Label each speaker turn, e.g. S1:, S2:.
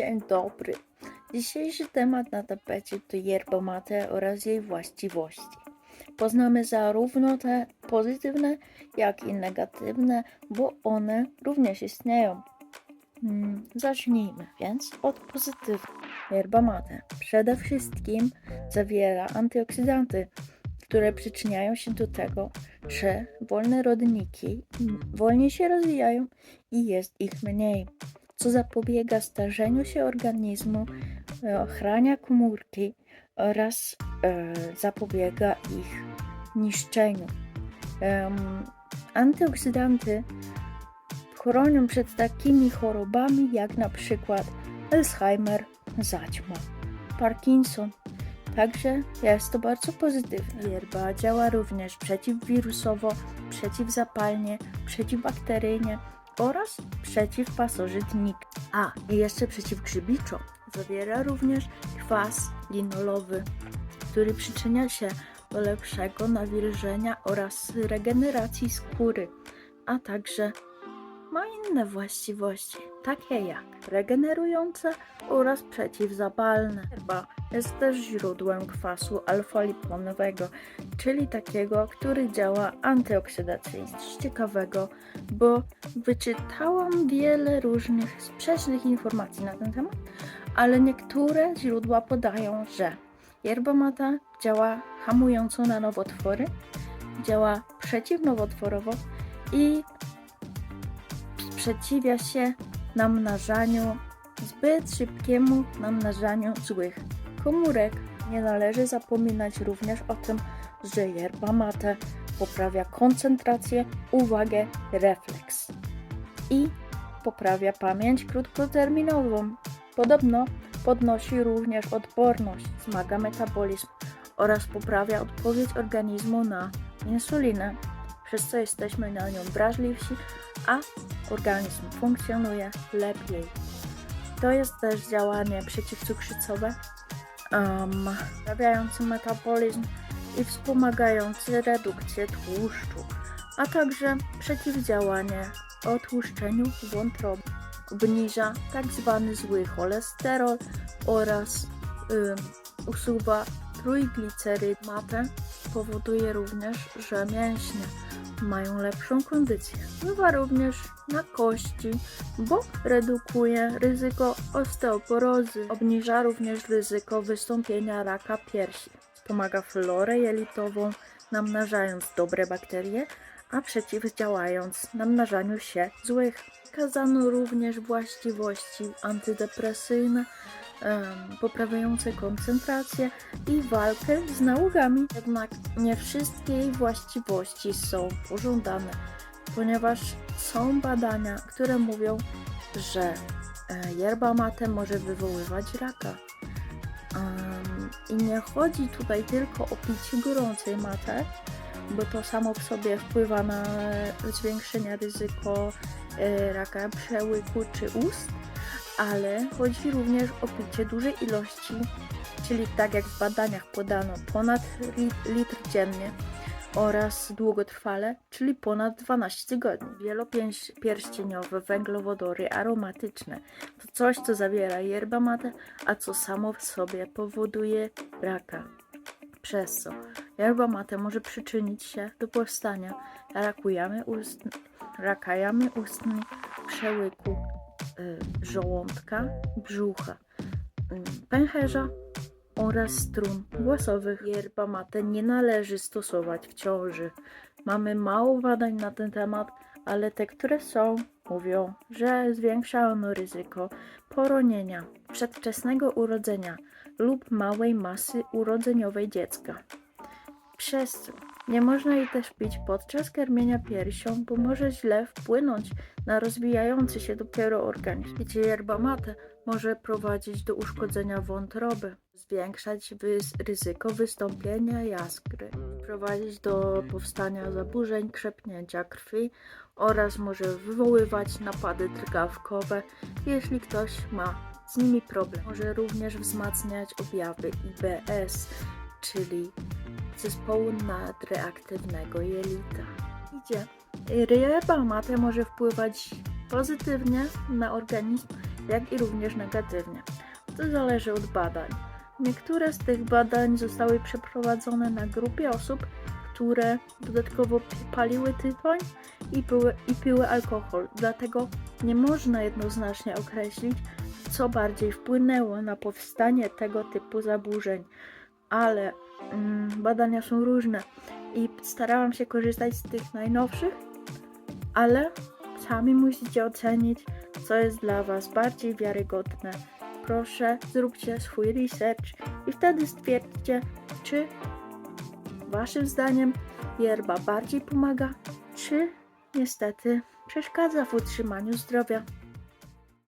S1: Dzień dobry. Dzisiejszy temat na tapecie to yerba mate oraz jej właściwości. Poznamy zarówno te pozytywne, jak i negatywne, bo one również istnieją. Hmm, zacznijmy więc od pozytywnych. Yerba mate przede wszystkim zawiera antyoksydanty, które przyczyniają się do tego, że wolne rodniki wolniej się rozwijają i jest ich mniej co zapobiega starzeniu się organizmu, e, ochrania komórki oraz e, zapobiega ich niszczeniu. Antyoksydanty chronią przed takimi chorobami jak na przykład Alzheimer, zaćma, Parkinson. Także jest to bardzo pozytywne. Yerba działa również przeciwwirusowo, przeciwzapalnie, przeciwbakteryjnie oraz przeciwpasożytnik. A, i jeszcze przeciwgrzybiczą. Zawiera również kwas linolowy, który przyczynia się do lepszego nawilżenia oraz regeneracji skóry, a także ma inne właściwości, takie jak regenerujące oraz przeciwzapalne. Herba jest też źródłem kwasu alfa-liponowego, czyli takiego, który działa antyoksydacyjnie. Coś ciekawego, bo wyczytałam wiele różnych sprzecznych informacji na ten temat, ale niektóre źródła podają, że yerba mate działa hamująco na nowotwory, działa przeciwnowotworowo i sprzeciwia się namnażaniu, zbyt szybkiemu namnażaniu złych komórek. Nie należy zapominać również o tym, że yerba mate poprawia koncentrację, uwagę, refleks i poprawia pamięć krótkoterminową. Podobno podnosi również odporność, wzmaga metabolizm oraz poprawia odpowiedź organizmu na insulinę, przez co jesteśmy na nią wrażliwsi, a organizm funkcjonuje lepiej. To jest też działanie przeciwcukrzycowe, um, poprawiające metabolizm i wspomagające redukcję tłuszczu, a także przeciwdziałanie otłuszczeniu wątroby. Obniża tak zwany zły cholesterol oraz ym, usuwa trójgliceryd. Mate powoduje również, że mięśnie mają lepszą kondycję. Wpływa również na kości, bo redukuje ryzyko osteoporozy. Obniża również ryzyko wystąpienia raka piersi. Wspomaga florę jelitową, namnażając dobre bakterie, a przeciwdziałając namnażaniu się złych. Wskazano również właściwości antydepresyjne, poprawiające koncentrację i walkę z nałogami. Jednak nie wszystkie jej właściwości są pożądane, ponieważ są badania, które mówią, że e, yerba mate może wywoływać raka. I nie chodzi tutaj tylko o picie gorącej mate, bo to samo w sobie wpływa na zwiększenie ryzyko e, raka przełyku czy ust, ale chodzi również o picie dużej ilości, czyli tak jak w badaniach podano ponad litr dziennie oraz długotrwale, czyli ponad 12 tygodni. Wielopierścieniowe węglowodory aromatyczne to coś, co zawiera yerba mate, a co samo w sobie powoduje raka. Przez co yerba mate może przyczynić się do powstania raku jamy ustnej, raka jamy ustnej, przełyku żołądka, brzucha, y, pęcherza oraz strun głosowych. Yerba mate nie należy stosować w ciąży. Mamy mało badań na ten temat, ale te, które są, mówią, że zwiększa ono ryzyko poronienia, przedwczesnego urodzenia lub małej masy urodzeniowej dziecka. Przez nie można jej też pić podczas karmienia piersią, bo może źle wpłynąć na rozwijający się dopiero organizm. Picie yerba mate może prowadzić do uszkodzenia wątroby, zwiększać ryzyko wystąpienia jaskry, prowadzić do powstania zaburzeń krzepnięcia krwi oraz może wywoływać napady drgawkowe, jeśli ktoś ma z nimi problem. Może również wzmacniać objawy IBS, czyli zespołu nadreaktywnego jelita. Idzie. Yerba mate może wpływać pozytywnie na organizm, jak i również negatywnie. To zależy od badań. Niektóre z tych badań zostały przeprowadzone na grupie osób, które dodatkowo paliły tytoń i piły, i piły alkohol. Dlatego nie można jednoznacznie określić, co bardziej wpłynęło na powstanie tego typu zaburzeń. Ale badania są różne i starałam się korzystać z tych najnowszych, ale sami musicie ocenić, co jest dla Was bardziej wiarygodne. Proszę, zróbcie swój research i wtedy stwierdźcie, czy Waszym zdaniem yerba bardziej pomaga, czy niestety przeszkadza w utrzymaniu zdrowia.